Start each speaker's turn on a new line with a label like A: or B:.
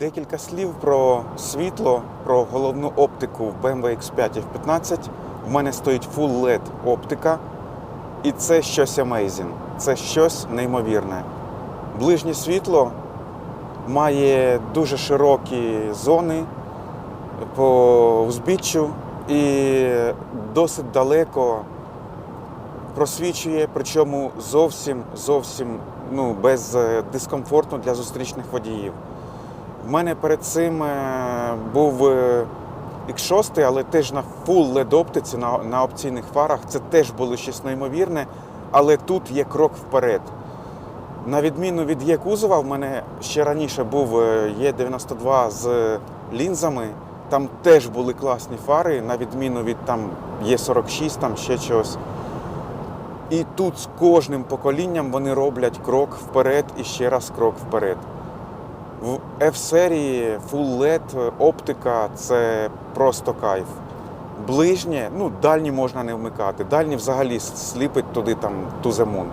A: Декілька слів про світло, про головну оптику в BMW X5 F15. У мене стоїть Full LED оптика, і це щось amazing, це щось неймовірне. Ближнє світло має дуже широкі зони по узбіччю і досить далеко просвічує, причому зовсім зовсім ну, без е, дискомфорту для зустрічних водіїв. В мене перед цим е, був е, X6, але теж на full LED оптиці, на, на опційних фарах. Це теж було щось неймовірне, але тут є крок вперед. На відміну від Є кузова, в мене ще раніше був е, Є92 з лінзами. Там теж були класні фари, на відміну від там Є46, там ще чогось. І тут з кожним поколінням вони роблять крок вперед і ще раз крок вперед. В F-серії Full LED оптика це просто кайф. Ближнє, ну, дальні можна не вмикати. Дальні взагалі сліпить туди там moon.